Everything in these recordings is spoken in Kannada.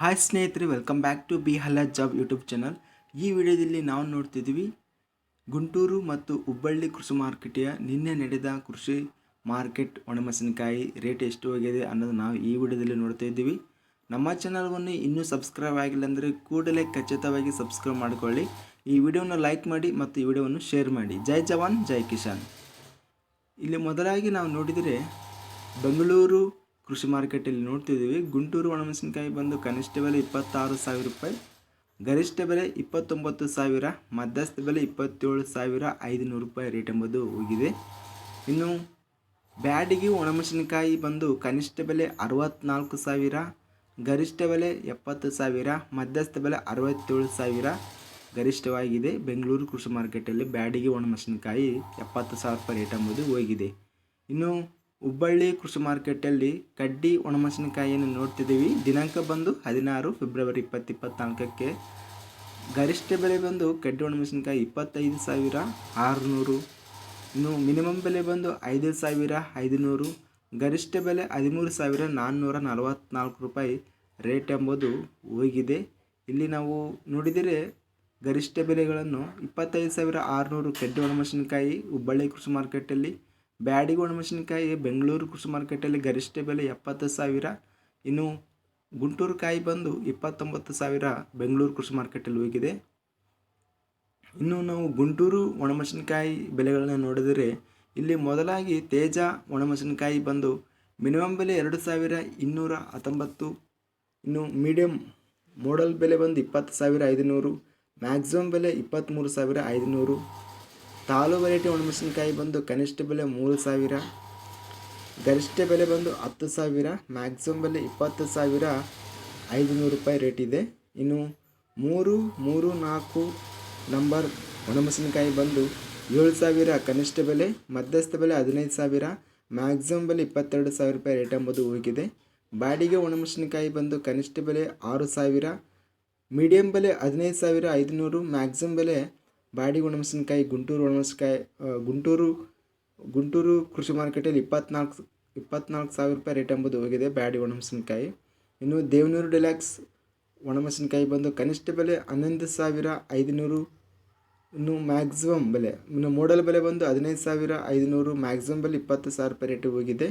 ಹಾಯ್ ಸ್ನೇಹಿತರೆ ವೆಲ್ಕಮ್ ಬ್ಯಾಕ್ ಟು ಬಿ ಹಲ್ಲ ಜಾಬ್ ಯೂಟ್ಯೂಬ್ ಚಾನಲ್ ಈ ವಿಡಿಯೋದಲ್ಲಿ ನಾವು ನೋಡ್ತಿದ್ದೀವಿ, ಗುಂಟೂರು ಮತ್ತು ಹುಬ್ಬಳ್ಳಿ ಕೃಷಿ ಮಾರುಕಟ್ಟೆಯ ನಿನ್ನೆ ನಡೆದ ಕೃಷಿ ಮಾರ್ಕೆಟ್ ಒಣಮೆಣಸಿನಕಾಯಿ ರೇಟ್ ಎಷ್ಟು ಹೋಗಿದೆ ಅನ್ನೋದು ನಾವು ಈ ವಿಡಿಯೋದಲ್ಲಿ ನೋಡ್ತಾ ಇದ್ದೀವಿ. ನಮ್ಮ ಚಾನಲ್ವನ್ನು ಇನ್ನೂ ಸಬ್ಸ್ಕ್ರೈಬ್ ಆಗಿಲ್ಲ ಅಂದರೆ ಕೂಡಲೇ ಖಚಿತವಾಗಿ ಸಬ್ಸ್ಕ್ರೈಬ್ ಮಾಡಿಕೊಳ್ಳಿ. ಈ ವಿಡಿಯೋನ ಲೈಕ್ ಮಾಡಿ ಮತ್ತು ಈ ವಿಡಿಯೋವನ್ನು ಶೇರ್ ಮಾಡಿ. ಜೈ ಜವಾನ್, ಜೈ ಕಿಶಾನ್ ಇಲ್ಲಿ ಮೊದಲಾಗಿ ನಾವು ನೋಡಿದರೆ, ಬೆಂಗಳೂರು ಕೃಷಿ ಮಾರ್ಕೆಟಲ್ಲಿ ನೋಡ್ತಿದ್ದೀವಿ. ಗುಂಟೂರು ಒಣಮೆಣಸಿನಕಾಯಿ ಬಂದು ಕನಿಷ್ಠ ಬೆಲೆ ಇಪ್ಪತ್ತಾರು ಸಾವಿರ ರೂಪಾಯಿ. ಗರಿಷ್ಠ ಬೆಲೆ ಇಪ್ಪತ್ತೊಂಬತ್ತು ಸಾವಿರ, ಮಧ್ಯಸ್ಥ ಬೆಲೆ ಇಪ್ಪತ್ತೇಳು ಸಾವಿರ ಐದುನೂರು ರೂಪಾಯಿ ರೇಟ್ ಎಂಬುದು ಹೋಗಿದೆ. ಇನ್ನು ಬ್ಯಾಡಿಗೆ ಒಣಮೆಣಸಿನಕಾಯಿ ಬಂದು ಕನಿಷ್ಠ ಬೆಲೆ ಅರವತ್ತ್ನಾಲ್ಕು ಸಾವಿರ, ಗರಿಷ್ಠ ಬೆಲೆ ಎಪ್ಪತ್ತು ಸಾವಿರ, ಮಧ್ಯಸ್ಥ ಬೆಲೆ ಅರವತ್ತೇಳು ಸಾವಿರ. ಗರಿಷ್ಠವಾಗಿದೆ. ಬೆಂಗಳೂರು ಕೃಷಿ ಮಾರ್ಕೆಟಲ್ಲಿ ಬ್ಯಾಡಿಗೆ ಒಣಮೆಣಸಿನಕಾಯಿ ಎಪ್ಪತ್ತು ಸಾವಿರ ರೂಪಾಯಿ ರೇಟ್ ಎಂಬುದು ಹೋಗಿದೆ. ಇನ್ನು ಹುಬ್ಬಳ್ಳಿ ಕೃಷಿ ಮಾರ್ಕೆಟಲ್ಲಿ ಕಡ್ಡಿ ಒಣಮೆಣಸಿನಕಾಯಿಯನ್ನು ನೋಡ್ತಿದ್ದೀವಿ. ದಿನಾಂಕ ಬಂದು ಹದಿನಾರು ಫೆಬ್ರವರಿ ಇಪ್ಪತ್ತು ಇಪ್ಪತ್ನಾಲ್ಕಕ್ಕೆ ಗರಿಷ್ಠ ಬೆಲೆ ಬಂದು ಕಡ್ಡಿ ಒಣಮೆಣಸಿನಕಾಯಿ ಇಪ್ಪತ್ತೈದು ಸಾವಿರ ಆರುನೂರು. ಇನ್ನು ಮಿನಿಮಮ್ ಬೆಲೆ ಬಂದು ಐದು ಸಾವಿರ ಐದುನೂರು. ಗರಿಷ್ಠ ಬೆಲೆ ಹದಿಮೂರು ಸಾವಿರ ನಾನ್ನೂರ ನಲವತ್ತ್ನಾಲ್ಕು ರೂಪಾಯಿ ರೇಟ್ ಎಂಬುದು ಹೋಗಿದೆ. ಇಲ್ಲಿ ನಾವು ನೋಡಿದರೆ ಗರಿಷ್ಠ ಬೆಲೆಗಳನ್ನು ಇಪ್ಪತ್ತೈದು ಸಾವಿರ ಆರುನೂರು ಕಡ್ಡಿ ಒಣಮೆಣಸಿನಕಾಯಿ ಹುಬ್ಬಳ್ಳಿ ಕೃಷಿ ಮಾರ್ಕೆಟಲ್ಲಿ ಬ್ಯಾಡಿಗೆ ಒಣಮೆಣಸಿನಕಾಯಿ ಬೆಂಗಳೂರು ಕೃಷಿ ಮಾರ್ಕೆಟಲ್ಲಿ ಗರಿಷ್ಠ ಬೆಲೆ ಎಪ್ಪತ್ತು ಸಾವಿರ. ಇನ್ನು ಗುಂಟೂರು ಕಾಯಿ ಬಂದು ಇಪ್ಪತ್ತೊಂಬತ್ತು ಸಾವಿರ ಬೆಂಗಳೂರು ಕೃಷಿ ಮಾರ್ಕೆಟಲ್ಲಿ ಹೋಗಿದೆ. ಇನ್ನು ನಾವು ಗುಂಟೂರು ಒಣಮೆಣಸಿನಕಾಯಿ ಬೆಲೆಗಳನ್ನು ನೋಡಿದರೆ ಇಲ್ಲಿ ಮೊದಲಾಗಿ ತೇಜ ಒಣಮೆಣಸಿನಕಾಯಿ ಬಂದು ಮಿನಿಮಮ್ ಬೆಲೆ ಎರಡು ಸಾವಿರ ಇನ್ನೂರ ಹತ್ತೊಂಬತ್ತು. ಇನ್ನು ಮೀಡಿಯಮ್ ಮೋಡಲ್ ಬೆಲೆ ಬಂದು ಇಪ್ಪತ್ತು ಸಾವಿರ ಐದುನೂರು. ಮ್ಯಾಕ್ಸಿಮಮ್ ಬೆಲೆ ಇಪ್ಪತ್ತ್ಮೂರು ಸಾವಿರ ಐದುನೂರು. ತಾಲು ವೆರೈಟಿ ಒಣಮೆಣಸಿನಕಾಯಿ ಬಂದು ಕನಿಷ್ಠ ಬೆಲೆ ಮೂರು ಸಾವಿರ, ಗರಿಷ್ಠ ಬೆಲೆ ಬಂದು ಹತ್ತು ಸಾವಿರ ಮ್ಯಾಕ್ಸಿಮಮ್ ಬೆಲೆ ಇಪ್ಪತ್ತು ಸಾವಿರ ಐದುನೂರು ರೂಪಾಯಿ ರೇಟ್ ಇದೆ. ಇನ್ನು ಮೂರು ಮೂರು, ನಾಲ್ಕು ನಂಬರ್ ಒಣಮೆಣಸಿನಕಾಯಿ ಬಂದು ಏಳು ಸಾವಿರ, ಕನಿಷ್ಠ ಬೆಲೆ ಮಧ್ಯಸ್ಥ ಬೆಲೆ ಹದಿನೈದು ಸಾವಿರ ಮ್ಯಾಕ್ಸಿಮಮ್ ಬೆಲೆ ಇಪ್ಪತ್ತೆರಡು ಸಾವಿರ ರೂಪಾಯಿ ರೇಟ್ ಎಂಬುದು ಹೋಗಿದೆ ಬಾಡಿಗೆ ಒಣಮೆಣಸಿನಕಾಯಿ ಬಂದು ಕನಿಷ್ಠ ಬೆಲೆ ಆರು ಸಾವಿರ ಮೀಡಿಯಮ್ ಬೆಲೆ ಹದಿನೈದು ಸಾವಿರ, ಐದುನೂರು ಮ್ಯಾಕ್ಸಿಮಮ್ ಬೆಲೆ ಬಾಡಿಗೆ ಒಣಮೆಣಸಿನಕಾಯಿ, ಗುಂಟೂರು ಒಣಮೆಣಸಿನಕಾಯಿ ಗುಂಟೂರು ಗುಂಟೂರು ಕೃಷಿ ಮಾರ್ಕೆಟಲ್ಲಿ ಇಪ್ಪತ್ನಾಲ್ಕು ಇಪ್ಪತ್ನಾಲ್ಕು ಸಾವಿರ ರೂಪಾಯಿ ರೇಟ್ ಎಂಬುದು ಹೋಗಿದೆ ಬ್ಯಾಡಿ ಒಣಮೆಣಸಿನಕಾಯಿ. ಇನ್ನು ದೇವನೂರು ಡಿಲ್ಯಾಕ್ಸ್ ಒಣಮೆಣಸಿನಕಾಯಿ ಬಂದು ಕನಿಷ್ಠ ಬೆಲೆ ಹನ್ನೊಂದು ಸಾವಿರ ಐದುನೂರು, ಇನ್ನು ಮ್ಯಾಕ್ಸಿಮಮ್ ಬೆಲೆ, ಇನ್ನು ಮೋಡಲ್ ಬೆಲೆ ಬಂದು ಹದಿನೈದು ಸಾವಿರ ಐದುನೂರು, ಮ್ಯಾಕ್ಸಿಮಮ್ ಬೆಲೆ ಇಪ್ಪತ್ತು ಸಾವಿರ ರೂಪಾಯಿ ರೇಟ್ ಹೋಗಿದೆ.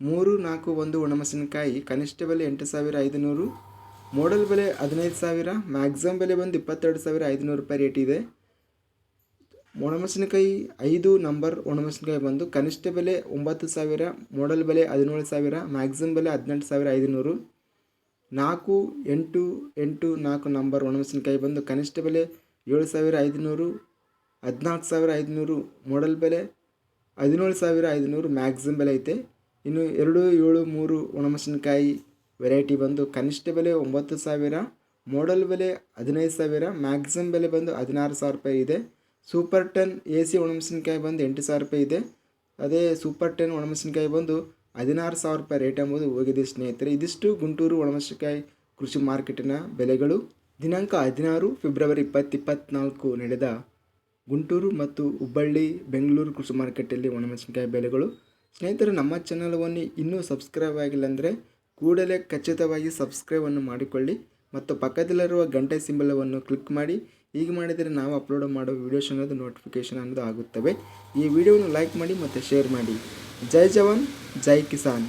ಮೂರು, ನಾಲ್ಕು, ಒಂದು ಒಣಮೆಣಸಿನಕಾಯಿ ಕನಿಷ್ಠ ಬೆಲೆ ಎಂಟು ಸಾವಿರ ಐದುನೂರು, ಮೋಡಲ್ ಬೆಲೆ ಹದಿನೈದು ಸಾವಿರ, ಮ್ಯಾಕ್ಸಿಮಮ್ ಬೆಲೆ ಬಂದು ಇಪ್ಪತ್ತೆರಡು ಸಾವಿರ ಐದುನೂರು ರೂಪಾಯಿ ರೇಟ್ ಇದೆ. ಒಣಮೆಣಸಿನಕಾಯಿ ಐದು ನಂಬರ್ ಒಣಮೆಣಸಿನಕಾಯಿ ಬಂದು ಕನಿಷ್ಠ ಬೆಲೆ ಒಂಬತ್ತು ಸಾವಿರ ಮೋಡಲ್ ಬೆಲೆ ಹದಿನೇಳು ಸಾವಿರ ಮ್ಯಾಕ್ಸಿಮಮ್ ಬೆಲೆ ಹದಿನೆಂಟು ಸಾವಿರ ಐದುನೂರು. ನಾಲ್ಕು, ಎಂಟು ಎಂಟು, ನಾಲ್ಕು ನಂಬರ್ ಒಣಮೆಣಸಿನಕಾಯಿ ಬಂದು ಕನಿಷ್ಠ ಬೆಲೆ ಏಳು ಸಾವಿರ ಐದುನೂರು, ಹದಿನಾಲ್ಕು ಸಾವಿರ ಐದುನೂರು ಮೊಡಲ್ ಬೆಲೆ ಹದಿನೇಳು ಸಾವಿರ ಐದುನೂರು ಮ್ಯಾಕ್ಸಿಮಮ್ ಬೆಲೆ ಐತೆ. ಇನ್ನು ಎರಡು, ಏಳು, ಮೂರು ಒಣಮೆಣಸಿನಕಾಯಿ ವೆರೈಟಿ ಬಂದು ಕನಿಷ್ಠ ಬೆಲೆ ಒಂಬತ್ತು ಸಾವಿರ ಮೋಡಲ್ ಬೆಲೆ ಹದಿನೈದು ಸಾವಿರ ಮ್ಯಾಕ್ಸಿಮಮ್ ಬೆಲೆ ಬಂದು ಹದಿನಾರು ಸಾವಿರ ರೂಪಾಯಿ ಇದೆ. ಸೂಪರ್ ಟೆನ್ ಎ ಸಿ ಒಣಮೆಣಸಿನಕಾಯಿ ಬಂದು ಎಂಟು ಸಾವಿರ ರೂಪಾಯಿ ಇದೆ. ಅದೇ ಸೂಪರ್ ಟೆನ್ ಒಣಮೆಣಸಿನಕಾಯಿ ಬಂದು ಹದಿನಾರು ಸಾವಿರ ರೂಪಾಯಿ ರೇಟ್ ಎಂಬುದು ಹೋಗಿದೆ ಸ್ನೇಹಿತರೆ. ಇದಿಷ್ಟು ಗುಂಟೂರು ಒಣಮೆಣಸಿನಕಾಯಿ ಕೃಷಿ ಮಾರ್ಕೆಟಿನ ಬೆಲೆಗಳು. ದಿನಾಂಕ ಹದಿನಾರು ಫೆಬ್ರವರಿ ಇಪ್ಪತ್ತು ಇಪ್ಪತ್ತ್ನಾಲ್ಕು ನಡೆದ ಗುಂಟೂರು ಮತ್ತು ಹುಬ್ಬಳ್ಳಿ ಬೆಂಗಳೂರು ಕೃಷಿ ಮಾರ್ಕೆಟಲ್ಲಿ ಒಣಮೆಣಸಿನಕಾಯಿ ಬೆಲೆಗಳು. ಸ್ನೇಹಿತರೆ, ನಮ್ಮ ಚಾನಲವನ್ನು ಇನ್ನೂ ಸಬ್ಸ್ಕ್ರೈಬ್ ಆಗಿಲ್ಲ ಅಂದರೆ ಕೂಡಲೇ ಖಚಿತವಾಗಿ ಸಬ್ಸ್ಕ್ರೈಬನ್ನು ಮಾಡಿಕೊಳ್ಳಿ ಮತ್ತು ಪಕ್ಕದಲ್ಲಿರುವ ಗಂಟೆ ಸಿಂಬಲವನ್ನು ಕ್ಲಿಕ್ ಮಾಡಿ. ಹೀಗೆ ಮಾಡಿದರೆ ನಾವು ಅಪ್ಲೋಡ್ ಮಾಡೋ ವೀಡಿಯೋಸ್ ಅನ್ನೋದು ನೋಟಿಫಿಕೇಷನ್ ಅನ್ನೋದು ಆಗುತ್ತವೆ. ಈ ವಿಡಿಯೋನ ಲೈಕ್ ಮಾಡಿ ಮತ್ತು ಶೇರ್ ಮಾಡಿ. ಜೈ ಜವಾನ್, ಜೈ ಕಿಸಾನ್.